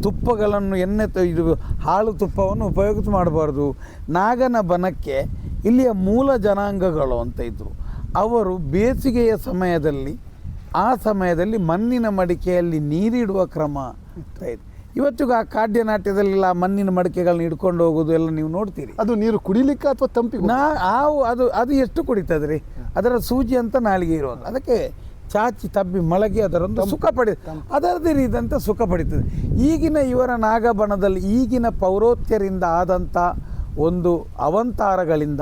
ತುಪ್ಪಗಳನ್ನು ಎಣ್ಣೆ ಇದು ಹಾಳು ತುಪ್ಪವನ್ನು ಉಪಯೋಗ ಮಾಡಬಾರ್ದು. ನಾಗನ ಬನಕ್ಕೆ ಇಲ್ಲಿಯ ಮೂಲ ಜನಾಂಗಗಳು ಅಂತ ಇದ್ದರು ಅವರು ಬೇಸಿಗೆಯ ಸಮಯದಲ್ಲಿ ಆ ಸಮಯದಲ್ಲಿ ಮಣ್ಣಿನ ಮಡಿಕೆಯಲ್ಲಿ ನೀರಿಡುವ ಕ್ರಮ ಇದೆ. ಇವತ್ತಿಗೂ ಆ ನಾಟ್ಯದಲ್ಲೆಲ್ಲ ಆ ಮಣ್ಣಿನ ಮಡಿಕೆಗಳನ್ನ ಹಿಡ್ಕೊಂಡು ಹೋಗೋದು ಎಲ್ಲ ನೀವು ನೋಡ್ತೀರಿ. ಅದು ನೀರು ಕುಡಿಲಿಕ್ಕೆ ಅಥವಾ ತಂಪಿ ನಾ ಹಾವು ಅದು ಅದು ಎಷ್ಟು ಕುಡಿತದೆ ರೀ ಅದರ ಸೂಜಿ ಅಂತ ನಾಲಿಗೆ ಇರೋದು. ಅದಕ್ಕೆ ಚಾಚಿ ತಬ್ಬಿ ಮಳಗಿ ಅದರೊಂದು ಸುಖ ಪಡಿ ಅದರದೇ ರೀತಿಯಂತೆ ಸುಖ ಪಡಿತದೆ. ಈಗಿನ ಇವರ ನಾಗಬಣದಲ್ಲಿ ಈಗಿನ ಪೌರೋತ್ಯರಿಂದ ಆದಂಥ ಒಂದು ಅವಂತಾರಗಳಿಂದ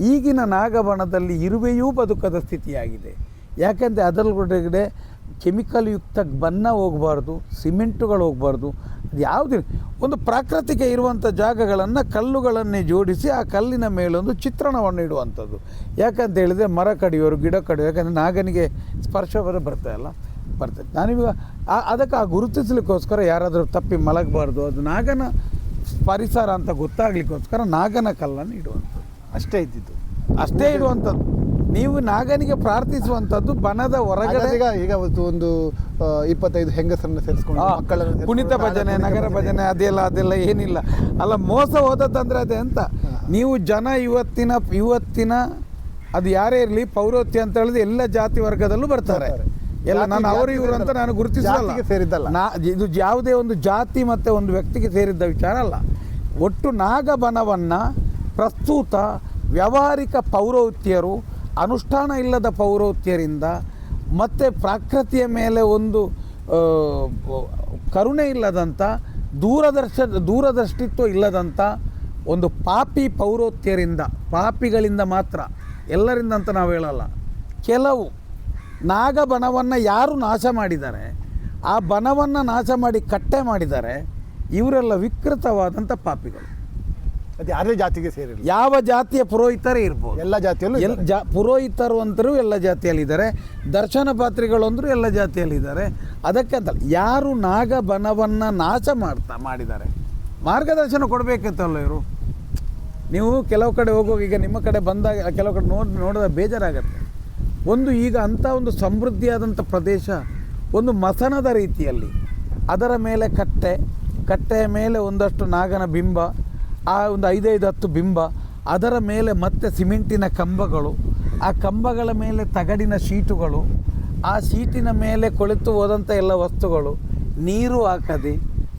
ಈಗಿನ ನಾಗಬಣದಲ್ಲಿ ಇರುವೆಯೂ ಬದುಕದ ಸ್ಥಿತಿಯಾಗಿದೆ. ಯಾಕೆಂದರೆ ಅದರೊಳಗಡೆ ಕೆಮಿಕಲ್ ಯುಕ್ತ ಬಣ್ಣ ಹೋಗಬಾರ್ದು, ಸಿಮೆಂಟುಗಳು ಹೋಗಬಾರ್ದು, ಅದು ಯಾವುದೇ ಒಂದು ಪ್ರಾಕೃತಿಕ ಇರುವಂಥ ಜಾಗಗಳನ್ನು ಕಲ್ಲುಗಳನ್ನೇ ಜೋಡಿಸಿ ಆ ಕಲ್ಲಿನ ಮೇಲೊಂದು ಚಿತ್ರಣವನ್ನು ಇಡುವಂಥದ್ದು. ಯಾಕಂತ ಹೇಳಿದರೆ ಮರ ಕಡಿಯೋರು, ಗಿಡ ಕಡಿಯೋರು, ಯಾಕಂದರೆ ನಾಗನಿಗೆ ಸ್ಪರ್ಶ ಬರ ಬರ್ತಾಯಲ್ಲ ಬರ್ತದೆ. ನಾನಿವಾಗ ಆ, ಅದಕ್ಕೆ ಆ ಗುರುತಿಸ್ಲಿಕ್ಕೋಸ್ಕರ ಯಾರಾದರೂ ತಪ್ಪಿ ಮಲಗಬಾರ್ದು. ಅದು ನಾಗನ ಪರಿಸರ ಅಂತ ಗೊತ್ತಾಗಲಿಕ್ಕೋಸ್ಕರ ನಾಗನ ಕಲ್ಲನ್ನು ಇಡುವಂಥದ್ದು. ಅಷ್ಟೇ ಇದ್ದಿದ್ದು. ಅಷ್ಟೇ ಇಡುವಂಥದ್ದು ನೀವು ನಾಗನಿಗೆ ಪ್ರಾರ್ಥಿಸುವಂಥದ್ದು ಬನದ ಹೊರಗಡೆ ಈಗ ಈಗ ಅವತ್ತು ಒಂದು ಇಪ್ಪತ್ತೈದು ಹೆಂಗಸರನ್ನು ಸೇರಿಸ್ಕೊಂಡು ಆ, ಮಕ್ಕಳನ್ನ ಕುಣಿತ ಭಜನೆ ನಗರ ಭಜನೆ ಅದೆಲ್ಲ ಅದೆಲ್ಲ ಏನಿಲ್ಲ. ಅಲ್ಲ ಮೋಸ ಹೋದದ್ದಂದ್ರೆ ಅದೇ ಅಂತ. ನೀವು ಜನ ಇವತ್ತಿನ ಇವತ್ತಿನ ಅದು ಯಾರೇ ಇರಲಿ ಪೌರೋತ್ಯ ಅಂತ ಹೇಳಿದ್ರೆ ಎಲ್ಲ ಜಾತಿ ವರ್ಗದಲ್ಲೂ ಬರ್ತಾರೆ. ಎಲ್ಲ ನಾನು ಅವರು ಇವರು ಅಂತ ನಾನು ಗುರುತಿಸಲ್ಲ ಸೇರಿದ್ದಲ್ಲ. ನಾ ಇದು ಯಾವುದೇ ಒಂದು ಜಾತಿ ಮತ್ತು ಒಂದು ವ್ಯಕ್ತಿಗೆ ಸೇರಿದ್ದ ವಿಚಾರ ಅಲ್ಲ. ಒಟ್ಟು ನಾಗಬನವನ್ನು ಪ್ರಸ್ತುತ ವ್ಯಾವಹಾರಿಕ ಪೌರೋಹಿತ್ಯರು, ಅನುಷ್ಠಾನ ಇಲ್ಲದ ಪೌರೋಹಿತ್ಯರಿಂದ ಮತ್ತು ಪ್ರಾಕೃತಿಯ ಮೇಲೆ ಒಂದು ಕರುಣೆ ಇಲ್ಲದಂಥ ದೂರದರ್ಶ, ದೂರದೃಷ್ಟಿತ್ವ ಇಲ್ಲದಂಥ ಒಂದು ಪಾಪಿ ಪೌರೋತ್ಯರಿಂದ ಪಾಪಿಗಳಿಂದ ಮಾತ್ರ, ಎಲ್ಲರಿಂದ ಅಂತ ನಾವು ಹೇಳಲ್ಲ. ಕೆಲವು ನಾಗಬನವನ್ನು ಯಾರು ನಾಶ ಮಾಡಿದ್ದಾರೆ, ಆ ಬನವನ್ನು ನಾಶ ಮಾಡಿ ಕಟ್ಟೆ ಮಾಡಿದ್ದಾರೆ, ಇವರೆಲ್ಲ ವಿಕೃತವಾದಂಥ ಪಾಪಿಗಳು. ಅದು ಯಾರೇ ಜಾತಿಗೆ ಸೇರಿಲ್ಲ ಯಾವ ಜಾತಿಯ ಪುರೋಹಿತರೇ ಇರ್ಬೋದು. ಎಲ್ಲ ಜಾತಿಯಲ್ಲೂ ಎಲ್ಲ. ಜಾ ಪುರೋಹಿತರು ಅಂತರೂ ಎಲ್ಲ ಜಾತಿಯಲ್ಲಿದ್ದಾರೆ ದರ್ಶನ ಪಾತ್ರಿಗಳು ಅಂದರೂ ಎಲ್ಲ ಜಾತಿಯಲ್ಲಿದ್ದಾರೆ. ಅದಕ್ಕೆ ಅಂತ ಯಾರು ನಾಗಬನವನ್ನು ನಾಶ ಮಾಡ್ತಾ ಮಾಡಿದ್ದಾರೆ? ಮಾರ್ಗದರ್ಶನ ಕೊಡಬೇಕಂತಲ್ಲ ಇವರು. ನೀವು ಕೆಲವು ಕಡೆ ಹೋಗುವಾಗ ಈಗ ನಿಮ್ಮ ಕಡೆ ಬಂದಾಗ ಕೆಲವು ಕಡೆ ನೋಡಿ ನೋಡಿದ ಬೇಜಾರಾಗತ್ತೆ. ಒಂದು ಈಗ ಅಂಥ ಒಂದು ಸಮೃದ್ಧಿಯಾದಂಥ ಪ್ರದೇಶ ಒಂದು ಮಸನದ ರೀತಿಯಲ್ಲಿ ಅದರ ಮೇಲೆ ಕಟ್ಟೆ ಕಟ್ಟೆಯ ಮೇಲೆ ಒಂದಷ್ಟು ನಾಗನ ಬಿಂಬ ಆ ಒಂದು ಐದೈದು ಹತ್ತು ಬಿಂಬ ಅದರ ಮೇಲೆ ಮತ್ತೆ ಸಿಮೆಂಟಿನ ಕಂಬಗಳು ಆ ಕಂಬಗಳ ಮೇಲೆ ತಗಡಿನ ಶೀಟುಗಳು ಆ ಶೀಟಿನ ಮೇಲೆ ಕೊಳೆತು ಹೋದಂಥ ಎಲ್ಲ ವಸ್ತುಗಳು ನೀರು ಹಾಕದೆ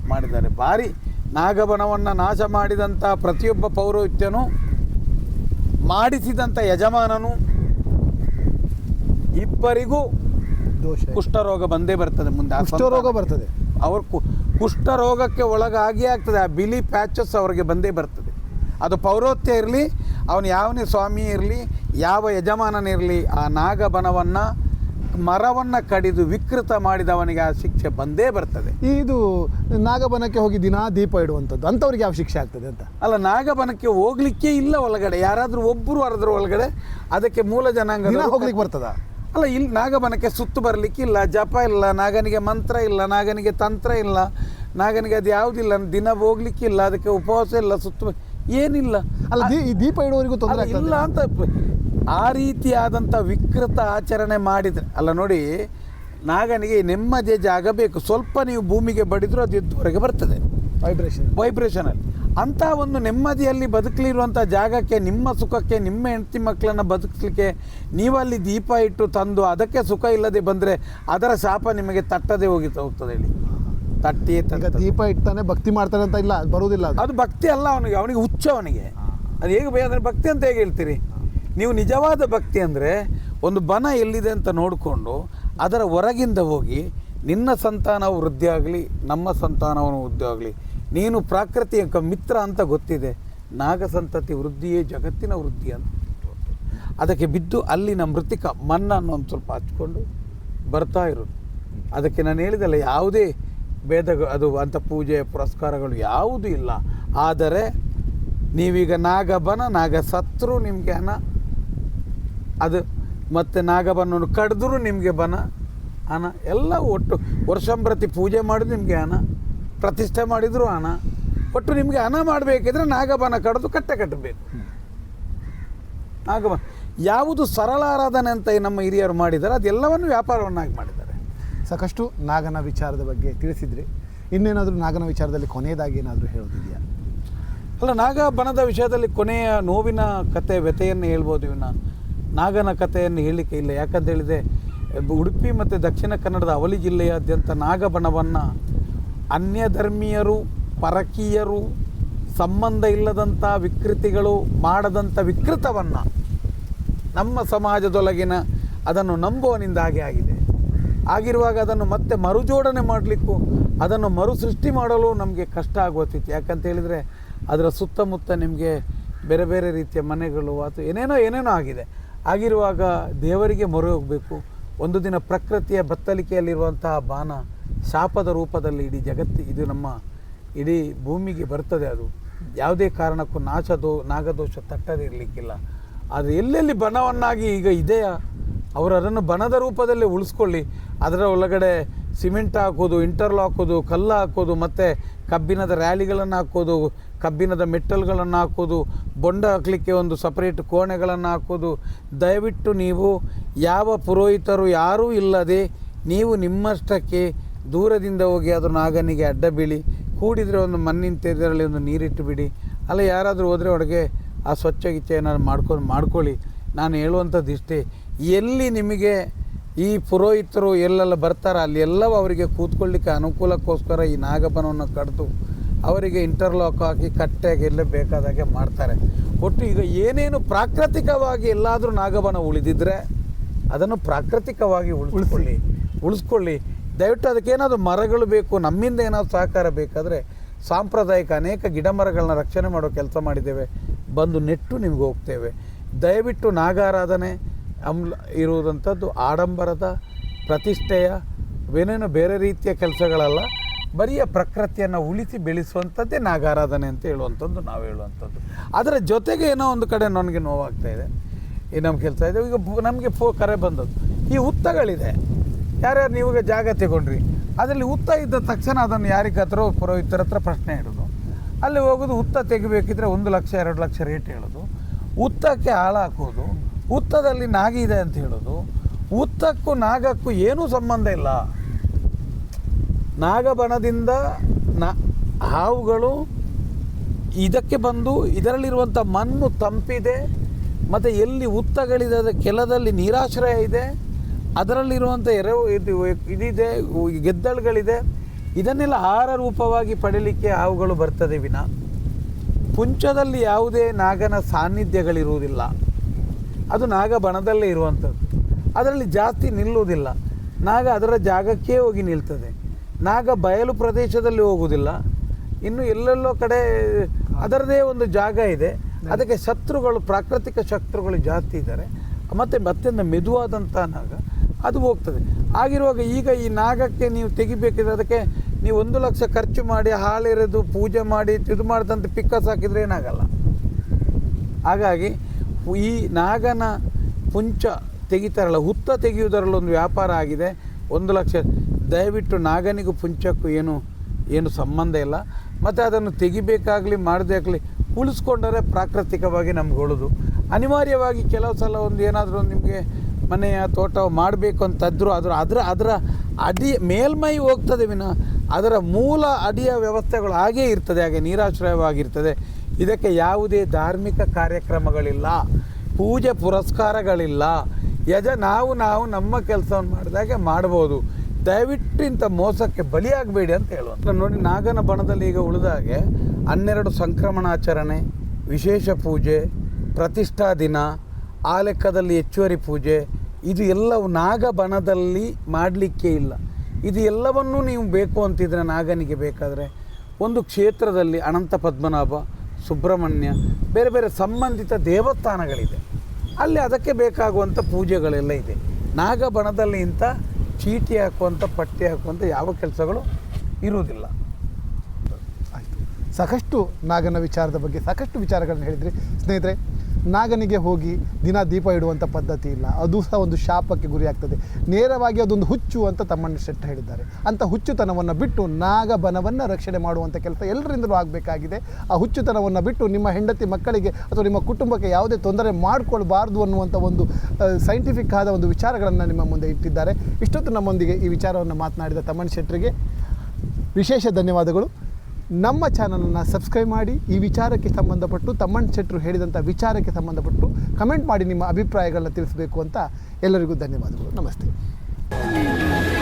ಮಾಡಿದ್ದಾರೆ. ಭಾರಿ ನಾಗಬನವನ್ನು ನಾಶ ಮಾಡಿದಂಥ ಪ್ರತಿಯೊಬ್ಬ ಪೌರೋಹಿತ್ಯನು ಮಾಡಿಸಿದಂಥ ಯಜಮಾನನು ಇಬ್ಬರಿಗೂ ದೋಷ. ಕುಷ್ಠರೋಗ ಬಂದೇ ಬರ್ತದೆ ಮುಂದೆ. ಕುಷ್ಠರೋಗ ಬರ್ತದೆ. ಅವರು ಕು ಕುಷ್ಠರೋಗಕ್ಕೆ ಒಳಗಾಗಿಯೇ ಆಗ್ತದೆ. ಆ ಬಿಲಿ ಪ್ಯಾಚಸ್ ಅವರಿಗೆ ಬಂದೇ ಬರ್ತದೆ. ಅದು ಪೌರೋತ್ಯ ಇರಲಿ ಅವನು ಯಾವನೇ ಸ್ವಾಮಿ ಇರಲಿ ಯಾವ ಯಜಮಾನನಿರಲಿ ಆ ನಾಗಬನವನ್ನು ಮರವನ್ನು ಕಡಿದು ವಿಕೃತ ಮಾಡಿದವನಿಗೆ ಆ ಶಿಕ್ಷೆ ಬಂದೇ ಬರ್ತದೆ. ಇದು ನಾಗಬನಕ್ಕೆ ಹೋಗಿ ದಿನಾ ದೀಪ ಇಡುವಂಥದ್ದು. ಅಂಥವ್ರಿಗೆ ಯಾವ ಶಿಕ್ಷೆ ಆಗ್ತದೆ ಅಂತ? ಅಲ್ಲ ನಾಗಬನಕ್ಕೆ ಹೋಗ್ಲಿಕ್ಕೆ ಇಲ್ಲ ಒಳಗಡೆ. ಯಾರಾದರೂ ಒಬ್ಬರು ಅದ್ರ ಒಳಗಡೆ ಅದಕ್ಕೆ ಮೂಲ ಜನಾಂಗ ಹೋಗ್ಲಿಕ್ಕೆ ಬರ್ತದ? ಅಲ್ಲ ಇಲ್ಲಿ ನಾಗಬನಕ್ಕೆ ಸುತ್ತು ಬರಲಿಕ್ಕೆ ಇಲ್ಲ ಜಪ ಇಲ್ಲ ನಾಗನಿಗೆ ಮಂತ್ರ ಇಲ್ಲ ನಾಗನಿಗೆ ತಂತ್ರ ಇಲ್ಲ ನಾಗನಿಗೆ ಅದು ಯಾವುದಿಲ್ಲ ದಿನ ಹೋಗ್ಲಿಕ್ಕಿಲ್ಲ ಅದಕ್ಕೆ ಉಪವಾಸ ಇಲ್ಲ ಸುತ್ತು ಏನಿಲ್ಲ. ಅಲ್ಲ ಈ ದೀಪ ಇಡುವವರಿಗೂ ತೊಂದರೆ ಇಲ್ಲ ಅಂತ ಆ ರೀತಿಯಾದಂಥ ವಿಕೃತ ಆಚರಣೆ ಮಾಡಿದ್ರೆ ಅಲ್ಲ ನೋಡಿ ನಾಗನಿಗೆ ನೆಮ್ಮದಿಯ ಜಾಗ ಬೇಕು. ಸ್ವಲ್ಪ ನೀವು ಭೂಮಿಗೆ ಬಡಿದ್ರು ಅದು ಎದ್ದುವರೆಗೆ ಬರ್ತದೆ. ವೈಬ್ರೇಷನ್ ವೈಬ್ರೇಷನಲ್ಲಿ ಅಂಥ ಒಂದು ನೆಮ್ಮದಿಯಲ್ಲಿ ಬದುಕಲಿರುವಂಥ ಜಾಗಕ್ಕೆ ನಿಮ್ಮ ಸುಖಕ್ಕೆ ನಿಮ್ಮ ಹೆಂಡತಿ ಮಕ್ಕಳನ್ನು ಬದುಕಲಿಕ್ಕೆ ನೀವಲ್ಲಿ ದೀಪ ಇಟ್ಟು ತಂದು ಅದಕ್ಕೆ ಸುಖ ಇಲ್ಲದೆ ಬಂದರೆ ಅದರ ಶಾಪ ನಿಮಗೆ ತಟ್ಟದೆ ಹೋಗಿ ಹೋಗ್ತದೆ ಹೇಳಿ. ತಟ್ಟಿ ದೀಪ ಇಡ್ತಾನೆ ಭಕ್ತಿ ಮಾಡ್ತಾನೆ ಅಂತ ಇಲ್ಲ ಬರುವುದಿಲ್ಲ ಅದು. ಭಕ್ತಿ ಅಲ್ಲ ಅವನಿಗೆ ಅವನಿಗೆ ಹುಚ್ಚ ಅವನಿಗೆ. ಅದು ಹೇಗೆ ಬೇ ಅಂದರೆ ಭಕ್ತಿ ಅಂತ ಹೇಗೆ ಹೇಳ್ತೀರಿ? ನೀವು ನಿಜವಾದ ಭಕ್ತಿ ಅಂದರೆ ಒಂದು ಬನ ಎಲ್ಲಿದೆ ಅಂತ ನೋಡಿಕೊಂಡು ಅದರ ಹೊರಗಿಂದ ಹೋಗಿ ನಿನ್ನ ಸಂತಾನವು ವೃದ್ಧಿಯಾಗಲಿ ನಮ್ಮ ಸಂತಾನವನ್ನು ವೃದ್ಧಿ ಆಗಲಿ ನೀನು ಪ್ರಾಕೃತಿಯ ಮಿತ್ರ ಅಂತ ಗೊತ್ತಿದೆ. ನಾಗಸಂತತಿ ವೃದ್ಧಿಯೇ ಜಗತ್ತಿನ ವೃದ್ಧಿ ಅಂತ. ಅದಕ್ಕೆ ಬಿದ್ದು ಅಲ್ಲಿನ ಮೃತಿಕ ಮಣ್ಣನ್ನು ಒಂದು ಸ್ವಲ್ಪ ಹಚ್ಕೊಂಡು ಬರ್ತಾ ಇರೋದು. ಅದಕ್ಕೆ ನಾನು ಹೇಳಿದಲ್ಲ, ಯಾವುದೇ ಭೇದ ಅದು ಅಂಥ ಪೂಜೆ ಪುರಸ್ಕಾರಗಳು ಯಾವುದೂ ಇಲ್ಲ. ಆದರೆ ನೀವೀಗ ನಾಗಬನ ನಾಗ ಸತ್ರು ನಿಮಗೆ ಅನ ಅದು ಮತ್ತು ನಾಗಬನನ್ನು ಕಡಿದ್ರು ನಿಮಗೆ ಬನ ಅನ ಎಲ್ಲ ಒಟ್ಟು ವರ್ಷಂಪ್ರತಿ ಪೂಜೆ ಮಾಡಿದ್ರು ನಿಮಗೆ ಹಣ. ಪ್ರತಿಷ್ಠೆ ಮಾಡಿದರೂ ಹಣ. ಒಟ್ಟು ನಿಮಗೆ ಹಣ ಮಾಡಬೇಕಿದ್ರೆ ನಾಗಬನ ಕಡಿದು ಕಟ್ಟೆ ಕಟ್ಟಬೇಕು. ನಾಗಬನ ಯಾವುದು ಸರಳ ಆರಾಧನೆ ಅಂತ ನಮ್ಮ ಹಿರಿಯರು ಮಾಡಿದ್ದಾರೆ ಅದೆಲ್ಲವನ್ನು ವ್ಯಾಪಾರವನ್ನಾಗಿ ಮಾಡಿದ್ದಾರೆ. ಸಾಕಷ್ಟು ನಾಗನ ವಿಚಾರದ ಬಗ್ಗೆ ತಿಳಿಸಿದ್ರಿ. ಇನ್ನೇನಾದರೂ ನಾಗನ ವಿಚಾರದಲ್ಲಿ ಕೊನೆಯದಾಗಿ ಏನಾದರೂ ಹೇಳೋದಿದೆಯಾ? ಅಲ್ಲ ನಾಗಬನದ ವಿಷಯದಲ್ಲಿ ಕೊನೆಯ ನೋವಿನ ಕತೆ ವ್ಯಥೆಯನ್ನು ಹೇಳ್ಬೋದು ಇವನ್ನ ನಾಗನ ಕಥೆಯನ್ನು ಹೇಳಲಿಕ್ಕೆ ಇಲ್ಲ. ಯಾಕಂತ ಹೇಳಿದೆ ಉಡುಪಿ ಮತ್ತು ದಕ್ಷಿಣ ಕನ್ನಡದ ಅವಲಿ ಜಿಲ್ಲೆಯಾದ್ಯಂತ ನಾಗಬನವನ್ನು ಅನ್ಯ ಧರ್ಮೀಯರು ಪರಕೀಯರು, ಸಂಬಂಧ ಇಲ್ಲದಂಥ ವಿಕೃತಿಗಳು ಮಾಡದಂಥ ವಿಕೃತವನ್ನು ನಮ್ಮ ಸಮಾಜದೊಳಗಿನ ಅದನ್ನು ನಂಬುವನಿಂದ ಹಾಗೆ ಆಗಿದೆ. ಆಗಿರುವಾಗ ಅದನ್ನು ಮತ್ತೆ ಮರುಜೋಡಣೆ ಮಾಡಲಿಕ್ಕೂ, ಅದನ್ನು ಮರು ಸೃಷ್ಟಿ ಮಾಡಲು ನಮಗೆ ಕಷ್ಟ ಆಗುವ ಸ್ಥಿತಿ. ಯಾಕಂತ ಹೇಳಿದರೆ, ಅದರ ಸುತ್ತಮುತ್ತ ನಿಮಗೆ ಬೇರೆ ಬೇರೆ ರೀತಿಯ ಮನೆಗಳು ಅಥವಾ ಏನೇನೋ ಏನೇನೋ ಆಗಿದೆ. ಆಗಿರುವಾಗ ದೇವರಿಗೆ ಮೊರೆ ಹೋಗಬೇಕು. ಒಂದು ದಿನ ಪ್ರಕೃತಿಯ ಬತ್ತಲಿಕೆಯಲ್ಲಿರುವಂತಹ ಬಾಣ ಶಾಪದ ರೂಪದಲ್ಲಿ ಇಡೀ ಜಗತ್ತು ಇದು ನಮ್ಮ ಇಡೀ ಭೂಮಿಗೆ ಬರ್ತದೆ ಅದು. ಯಾವುದೇ ಕಾರಣಕ್ಕೂ ನಾಶದೋ ನಾಗದೋಷ ತಟ್ಟದಿರಲಿಕ್ಕಿಲ್ಲ ಅದು ಎಲ್ಲೆಲ್ಲಿ ಬಣವನ್ನಾಗಿ ಈಗ ಇದೆಯಾ? ಅವರು ಅದನ್ನು ಬಣದ ರೂಪದಲ್ಲೇ ಉಳಿಸ್ಕೊಳ್ಳಿ. ಅದರ ಒಳಗಡೆ ಸಿಮೆಂಟ್ ಹಾಕೋದು ಇಂಟರ್ಲಾಕ್ ಹಾಕೋದು ಕಲ್ಲು ಹಾಕೋದು, ಮತ್ತು ಕಬ್ಬಿಣದ ರ್ಯಾಲಿಗಳನ್ನು ಹಾಕೋದು, ಕಬ್ಬಿಣದ ಮೆಟ್ಟಲ್ಗಳನ್ನು ಹಾಕೋದು, ಬೊಂಡ ಹಾಕಲಿಕ್ಕೆ ಒಂದು ಸಪರೇಟ್ ಕೋಣೆಗಳನ್ನು ಹಾಕೋದು. ದಯವಿಟ್ಟು ನೀವು ಯಾವ ಪುರೋಹಿತರು ಯಾರೂ ಇಲ್ಲದೆ ನೀವು ನಿಮ್ಮಷ್ಟಕ್ಕೆ ದೂರದಿಂದ ಹೋಗಿ ಅದ್ರ ನಾಗನಿಗೆ ಅಡ್ಡ ಬೀಳಿ ಕೂಡಿದರೆ ಒಂದು ಮಣ್ಣಿನ ತೆರೆದರಲ್ಲಿ ಒಂದು ನೀರಿಟ್ಟು ಬಿಡಿ. ಅಲ್ಲ ಯಾರಾದರೂ ಹೋದರೆ ಒಳಗೆ ಆ ಸ್ವಚ್ಛ ಗಿಚ್ಚ ಏನಾದ್ರು ಮಾಡ್ಕೊಂಡು ಮಾಡ್ಕೊಳ್ಳಿ. ನಾನು ಹೇಳುವಂಥದ್ದು ಇಷ್ಟೇ. ಎಲ್ಲಿ ನಿಮಗೆ ಈ ಪುರೋಹಿತರು ಎಲ್ಲೆಲ್ಲ ಬರ್ತಾರ ಅಲ್ಲಿ ಎಲ್ಲವೂ ಅವರಿಗೆ ಕೂತ್ಕೊಳ್ಳಿಕ್ಕೆ ಅನುಕೂಲಕ್ಕೋಸ್ಕರ ಈ ನಾಗಬನವನ್ನು ಕಡಿದು ಅವರಿಗೆ ಇಂಟರ್ಲಾಕ್ ಹಾಕಿ ಕಟ್ಟೆಗೆ ಎಲ್ಲ ಬೇಕಾದಾಗೆ ಮಾಡ್ತಾರೆ. ಒಟ್ಟು ಈಗ ಏನೇನು ಪ್ರಾಕೃತಿಕವಾಗಿ ಎಲ್ಲಾದರೂ ನಾಗಬನ ಉಳಿದಿದ್ರೆ ಅದನ್ನು ಪ್ರಾಕೃತಿಕವಾಗಿ ಉಳಿಸ್ಕೊಳ್ಳಿ. ಉಳಿಸ್ಕೊಳ್ಳಿ. ದಯವಿಟ್ಟು ಅದಕ್ಕೇನಾದರೂ ಮರಗಳು ಬೇಕು, ನಮ್ಮಿಂದ ಏನಾದರೂ ಸಹಕಾರ ಬೇಕಾದರೆ ಸಾಂಪ್ರದಾಯಿಕ ಅನೇಕ ಗಿಡ ಮರಗಳನ್ನ ರಕ್ಷಣೆ ಮಾಡೋ ಕೆಲಸ ಮಾಡಿದ್ದೇವೆ. ಬಂದು ನೆಟ್ಟು ನಿಮ್ಗೆ ಹೋಗ್ತೇವೆ. ದಯವಿಟ್ಟು ನಾಗಾರಾಧನೆ ಅಮ್ಲ ಇರುವುದಂಥದ್ದು ಆಡಂಬರದ ಪ್ರತಿಷ್ಠೆಯ ಏನೇನೋ ಬೇರೆ ರೀತಿಯ ಕೆಲಸಗಳಲ್ಲ ಬರಿಯ ಪ್ರಕೃತಿಯನ್ನು ಉಳಿಸಿ ಬೆಳೆಸುವಂಥದ್ದೇ ನಾಗಾರಾಧನೆ ಅಂತ ಹೇಳುವಂಥದ್ದು ನಾವು ಹೇಳುವಂಥದ್ದು. ಅದರ ಜೊತೆಗೆ ಏನೋ ಒಂದು ಕಡೆ ನನಗೆ ನೋವಾಗ್ತಾ ಇದೆ. ಈ ನಮ್ಮ ಕೆಲಸ ಇದೆ. ಈಗ ನಮಗೆ ಫೋ, ಕರೆ ಬಂದದ್ದು. ಈ ಹುತ್ತಗಳಿದೆ. ಯಾರ್ಯಾರು ನೀವು ಜಾಗ ತಗೊಂಡ್ರಿ? ಅದರಲ್ಲಿ ಹುತ್ತ ಇದ್ದ ತಕ್ಷಣ ಅದನ್ನು ಯಾರಿಗೆ ಹತ್ರ ಪುರೋಹಿತರ ಹತ್ರ ಪ್ರಶ್ನೆ ಇಡೋದು. ಅಲ್ಲಿ ಹೋಗೋದು ಹುತ್ತ ತೆಗಿಬೇಕಿದ್ರೆ ಒಂದು ಲಕ್ಷ, ಎರಡು ಲಕ್ಷ ರೇಟ್ ಹೇಳೋದು. ಹುತ್ತಕ್ಕೆ ಹಾಳಾಕೋದು ಹುತ್ತದಲ್ಲಿ ನಾಗಿ ಇದೆ ಅಂತ ಹೇಳೋದು. ಹುತ್ತಕ್ಕೂ ನಾಗಕ್ಕೂ ಏನೂ ಸಂಬಂಧ ಇಲ್ಲ. ನಾಗಬಣದಿಂದ ನ, ಹಾವುಗಳು ಇದಕ್ಕೆ ಬಂದು ಇದರಲ್ಲಿರುವಂಥ ಮಣ್ಣು ತಂಪಿದೆ. ಮತ್ತು ಎಲ್ಲಿ ಹುತ್ತಗಳಿದೆ ಅದರ ಕೆಲದಲ್ಲಿ ನೀರಾಶ್ರಯ ಇದೆ. ಅದರಲ್ಲಿರುವಂಥ ಎರವು ಇದು ಇದಿದೆ ಗೆದ್ದಳುಗಳಿದೆ ಇದನ್ನೆಲ್ಲ ಆಹಾರ ರೂಪವಾಗಿ ಪಡೀಲಿಕ್ಕೆ ಹಾವುಗಳು ಬರ್ತದೆ ವಿನ. ಪುಂಚದಲ್ಲಿ ಯಾವುದೇ ನಾಗನ ಸಾನ್ನಿಧ್ಯಗಳಿರುವುದಿಲ್ಲ. ಅದು ನಾಗ ಬಣದಲ್ಲೇ ಇರುವಂಥದ್ದು. ಅದರಲ್ಲಿ ಜಾಸ್ತಿ ನಿಲ್ಲುವುದಿಲ್ಲ. ನಾಗ ಅದರ ಜಾಗಕ್ಕೆ ಹೋಗಿ ನಿಲ್ತದೆ. ನಾಗ ಬಯಲು ಪ್ರದೇಶದಲ್ಲಿ ಹೋಗುವುದಿಲ್ಲ. ಇನ್ನು ಎಲ್ಲೆಲ್ಲೋ ಕಡೆ ಅದರದೇ ಒಂದು ಜಾಗ ಇದೆ. ಅದಕ್ಕೆ ಶತ್ರುಗಳು, ಪ್ರಾಕೃತಿಕ ಶತ್ರುಗಳು ಜಾಸ್ತಿ ಇದ್ದಾರೆ. ಮತ್ತು ಅತ್ಯಂತ ಮೆದುವಾದಂಥ ನಾಗ. ಅದು ಹೋಗ್ತದೆ. ಆಗಿರುವಾಗ ಈಗ ಈ ನಾಗಕ್ಕೆ ನೀವು ತೆಗಿಬೇಕಿದ್ರೆ ಅದಕ್ಕೆ ನೀವು ಒಂದು ಲಕ್ಷ ಖರ್ಚು ಮಾಡಿ ಹಾಲೆರೆದು ಪೂಜೆ ಮಾಡಿ ಇದು ಮಾಡಿದಂಥ ಪಿಕ್ಕಸ್ ಹಾಕಿದರೆ ಏನಾಗಲ್ಲ. ಹಾಗಾಗಿ ಈ ನಾಗನ ಪುಂಚ ತೆಗಿತಾರಲ್ಲ, ಹುತ್ತ ತೆಗೆಯುವುದರಲ್ಲಿ ಒಂದು ವ್ಯಾಪಾರ ಆಗಿದೆ. ಒಂದು ಲಕ್ಷ, ದಯವಿಟ್ಟು ನಾಗನಿಗೂ ಪುಂಚಕ್ಕೂ ಏನು ಏನು ಸಂಬಂಧ ಇಲ್ಲ. ಮತ್ತು ಅದನ್ನು ತೆಗಿಬೇಕಾಗಲಿ, ಮಾಡದೇ ಆಗಲಿ, ಉಳಿಸ್ಕೊಂಡರೆ ಪ್ರಾಕೃತಿಕವಾಗಿ ನಮ್ಗೆ ಉಳಿದು. ಅನಿವಾರ್ಯವಾಗಿ ಕೆಲವು ಸಲ ಒಂದು ಏನಾದರೂ ನಿಮಗೆ ಮನೆಯ ತೋಟ ಮಾಡಬೇಕು ಅಂತದ್ರು ಅದರ ಅದರ ಅದರ ಅಡಿ ಮೇಲ್ಮೈ ಹೋಗ್ತದೆ ವಿನ. ಅದರ ಮೂಲ ಅಡಿಯ ವ್ಯವಸ್ಥೆಗಳು ಹಾಗೇ ಇರ್ತದೆ, ಹಾಗೆ ನೀರಾಶ್ರಯವಾಗಿರ್ತದೆ. ಇದಕ್ಕೆ ಯಾವುದೇ ಧಾರ್ಮಿಕ ಕಾರ್ಯಕ್ರಮಗಳಿಲ್ಲ, ಪೂಜೆ ಪುರಸ್ಕಾರಗಳಿಲ್ಲ. ಯಜ, ನಾವು ನಾವು ನಮ್ಮ ಕೆಲಸವನ್ನು ಮಾಡಿದಾಗೆ ಮಾಡ್ಬೋದು. ದಯವಿಟ್ಟು ಇಂಥ ಮೋಸಕ್ಕೆ ಬಲಿಯಾಗಬೇಡಿ ಅಂತ ಹೇಳುವಂಥ ನೋಡಿ ನಾಗನ ಬಣದಲ್ಲಿ ಈಗ ಉಳಿದಾಗೆ ಹನ್ನೆರಡು ಸಂಕ್ರಮಣಾಚರಣೆ, ವಿಶೇಷ ಪೂಜೆ, ಪ್ರತಿಷ್ಠಾ ದಿನ, ಆ ಲೆಕ್ಕದಲ್ಲಿ ಹೆಚ್ಚುವರಿ ಪೂಜೆ ಇದು ಎಲ್ಲವೂ ನಾಗಬಣದಲ್ಲಿ ಮಾಡಲಿಕ್ಕೆ ಇಲ್ಲ. ಇದು ಎಲ್ಲವನ್ನೂ ನೀವು ಬೇಕು ಅಂತಿದ್ರೆ ನಾಗನಿಗೆ ಬೇಕಾದರೆ ಒಂದು ಕ್ಷೇತ್ರದಲ್ಲಿ ಅನಂತ ಪದ್ಮನಾಭ, ಸುಬ್ರಹ್ಮಣ್ಯ, ಬೇರೆ ಬೇರೆ ಸಂಬಂಧಿತ ದೇವಸ್ಥಾನಗಳಿದೆ. ಅಲ್ಲಿ ಅದಕ್ಕೆ ಬೇಕಾಗುವಂಥ ಪೂಜೆಗಳೆಲ್ಲ ಇದೆ. ನಾಗಬಣದಲ್ಲಿ ಇಂಥ ಚೀಟಿ ಹಾಕುವಂಥ, ಪಟ್ಟಿ ಹಾಕುವಂಥ ಯಾವ ಕೆಲಸಗಳು ಇರುವುದಿಲ್ಲ. ಸಾಕಷ್ಟು ನಾಗನ ವಿಚಾರದ ಬಗ್ಗೆ ಸಾಕಷ್ಟು ವಿಚಾರಗಳನ್ನು ಹೇಳಿದ್ರಿ. ಸ್ನೇಹಿತರೆ ನಾಗನಿಗೆ ಹೋಗಿ ದಿನ ದೀಪ ಇಡುವಂಥ ಪದ್ಧತಿ ಇಲ್ಲ. ಅದು ಸಹ ಒಂದು ಶಾಪಕ್ಕೆ ಗುರಿಯಾಗ್ತದೆ. ನೇರವಾಗಿ ಅದೊಂದು ಹುಚ್ಚು ಅಂತ ತಮ್ಮಣ್ಣ ಶೆಟ್ಟ ಹೇಳಿದ್ದಾರೆ. ಅಂಥ ಹುಚ್ಚುತನವನ್ನು ಬಿಟ್ಟು ನಾಗಬನವನ್ನು ರಕ್ಷಣೆ ಮಾಡುವಂಥ ಕೆಲಸ ಎಲ್ಲರಿಂದಲೂ ಆಗಬೇಕಾಗಿದೆ. ಆ ಹುಚ್ಚುತನವನ್ನು ಬಿಟ್ಟು ನಿಮ್ಮ ಹೆಂಡತಿ ಮಕ್ಕಳಿಗೆ ಅಥವಾ ನಿಮ್ಮ ಕುಟುಂಬಕ್ಕೆ ಯಾವುದೇ ತೊಂದರೆ ಮಾಡಿಕೊಳ್ಬಾರ್ದು ಅನ್ನುವಂಥ ಒಂದು ಸೈಂಟಿಫಿಕ್ ಆದ ಒಂದು ವಿಚಾರಗಳನ್ನು ನಿಮ್ಮ ಮುಂದೆ ಇಟ್ಟಿದ್ದಾರೆ. ಇಷ್ಟೊತ್ತು ನಮ್ಮೊಂದಿಗೆ ಈ ವಿಚಾರವನ್ನು ಮಾತನಾಡಿದ ತಮ್ಮಣ್ಣ ಶೆಟ್ಟರಿಗೆ ವಿಶೇಷ ಧನ್ಯವಾದಗಳು. ನಮ್ಮ ಚಾನಲನ್ನು ಸಬ್ಸ್ಕ್ರೈಬ್ ಮಾಡಿ ಈ ವಿಚಾರಕ್ಕೆ ಸಂಬಂಧಪಟ್ಟು ತಮ್ಮಣ್ಣ ಶೆಟ್ಟರು ಹೇಳಿದಂಥ ವಿಚಾರಕ್ಕೆ ಸಂಬಂಧಪಟ್ಟು ಕಮೆಂಟ್ ಮಾಡಿ ನಿಮ್ಮ ಅಭಿಪ್ರಾಯಗಳನ್ನ ತಿಳಿಸಬೇಕು ಅಂತ ಎಲ್ಲರಿಗೂ ಧನ್ಯವಾದಗಳು. ನಮಸ್ತೆ.